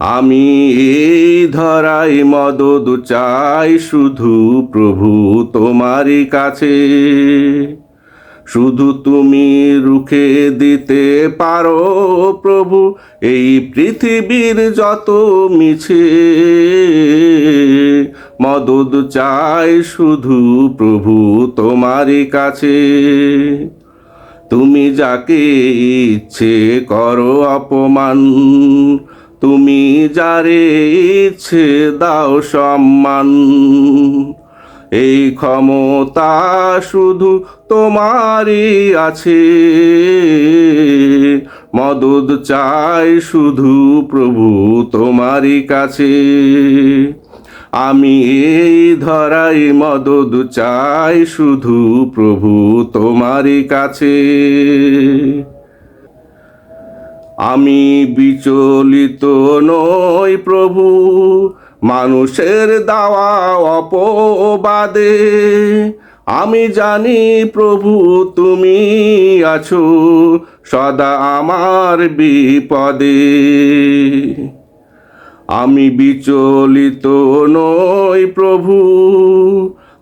আমি এই ধরাই মদদ চাই শুধু প্রভু তোমারই কাছে। শুধু তুমি রুখে দিতে পারো প্রভু, এই পৃথিবীর যত মিছে। মদদ চাই শুধু প্রভু তোমারই কাছে। তুমি যাকে ইচ্ছে করো অপমান তুমি যারে ইচ্ছে দাও সম্মান, এই ক্ষমতা শুধু তোমারই আছে। মদদ চাই শুধু প্রভু তোমারই কাছে। আমি এই ধরাই মদদ চাই শুধু প্রভু তোমারই কাছে। আমি বিচলিত নই প্রভু, মানুষের দাওয়া অপবাদে। আমি জানি প্রভু তুমি আছো, সদা আমার বিপদে। আমি বিচলিত নই প্রভু,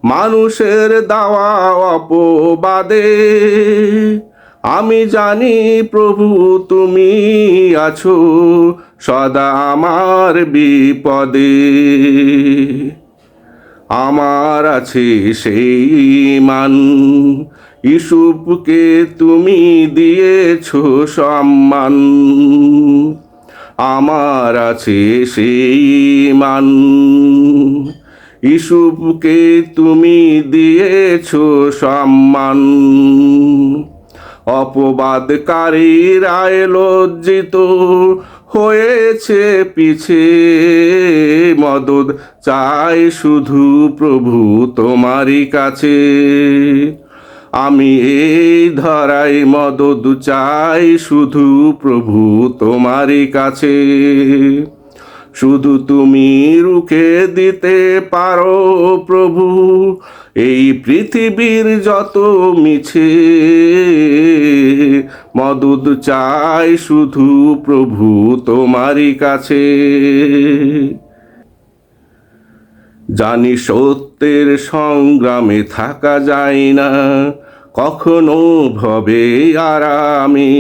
মানুষের দাওয়া অপবাদে। আমি জানি প্রভু তুমি আছো, সদা আমার বিপদে। আমার আছে সেই মান ইসুপকে তুমি দিয়েছ সম্মান। আমার আছে সেই মান ইসুপকে তুমি দিয়েছ সম্মান। অপবাদকারীরা লজ্জিত হয়েছে পিছে। মদদ চাই শুধু প্রভু তোমারই কাছে। আমি এই ধরাই মদদ চাই শুধু প্রভু তোমারই কাছে। শুধু তুমি রুখে দিতে পারো প্রভু, এই পৃথিবীর যত মিছে। মদদ চাই শুধু প্রভু তোমারই কাছে। জানি সত্যের সংগ্রামে থাকা যায় না, কখনো ভবে আরামে।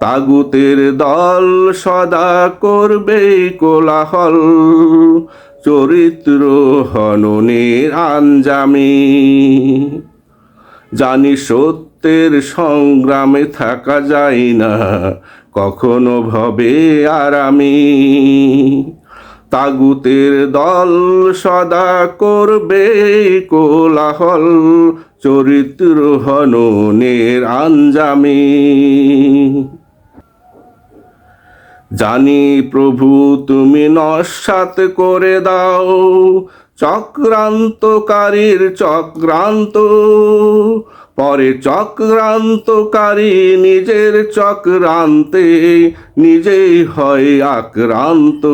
তাগুতের দল সদা করবে কোলাহল। চরিত্র হননের আঞ্জামে। জানি সত্যের সংগ্রামে থাকা যায় না, কখনো ভবে আরামে। তাগুতের দল সদা করবে কোলাহল, চরিত্র হননের আঞ্জামে। জানি প্রভু, তুমি নস্বাত করে দাও। চক্রান্তকারীর চক্রান্ত। পরে চক্রান্তকারী নিজের চক্রান্তে নিজেই হয় আক্রান্ত।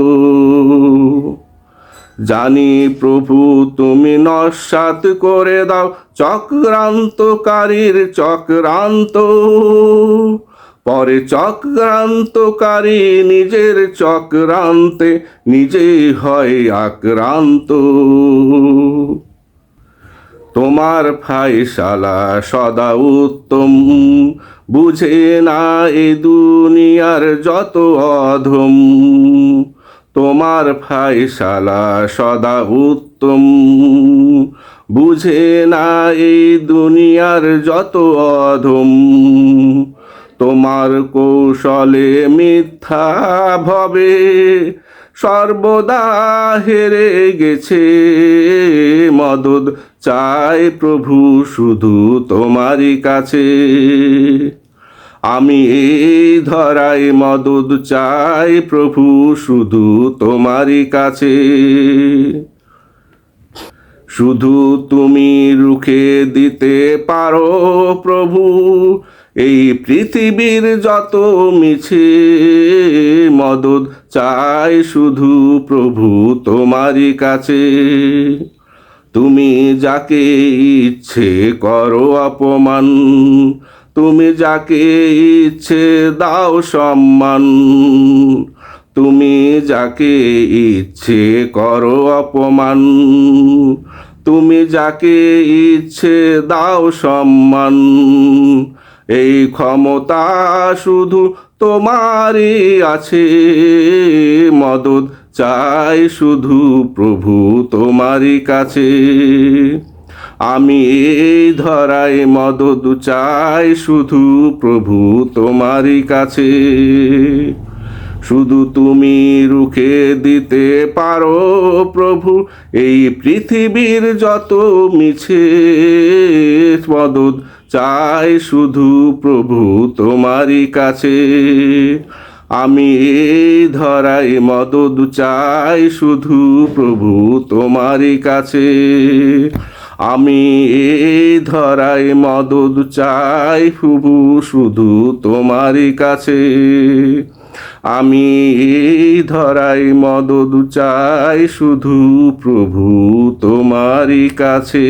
জানি প্রভু, তুমি নস্বাত করে দাও। চক্রান্তকারীর চক্রান্ত। পরে চক্রান্তকারী নিজের চক্রান্তে নিজেই হয় আক্রান্ত। তোমার ফাইসালা সদা উত্তম, বুঝে না এ দুনিয়ার যত অধম। তোমার ফাইসালা সদা উত্তম, বুঝে না এই দুনিয়ার যত অধম। তোমার কৌশলে মিথ্যা ভবে সর্বদা হেরে গেছে। মদদ চাই প্রভু শুধু তোমারই কাছে। আমি এই ধরাই মদদ চাই প্রভু শুধু তোমারই কাছে। শুধু তুমি রুখে দিতে পারো প্রভু, এই পৃথিবীর যত মিছে মদদ চাই শুধু প্রভু তোমারই কাছে। তুমি যাকে ইচ্ছে করো অপমান, তুমি যাকে ইচ্ছে দাও সম্মান। তুমি যাকে ইচ্ছে করো অপমান, তুমি যাকে ইচ্ছে দাও সম্মান। এই ক্ষমতা শুধু তোমারই আছে, মদত চাই শুধু প্রভু তোমারই কাছে। আমি এই ধরায় মদত চাই শুধু প্রভু তোমারই কাছে। শুধু তুমি রুখে দিতে পারো প্রভু, এই পৃথিবীর যত মিছে মদত চাই শুধু প্রভু তোমারই কাছে। আমি এই ধরাই মদত চাই শুধু প্রভু তোমারই কাছে। আমি এই ধরাই মদত চাই প্রভু শুধু তোমারই কাছে। আমি ধরাই ধরাই দু চাই শুধু প্রভু তোমারই কাছে।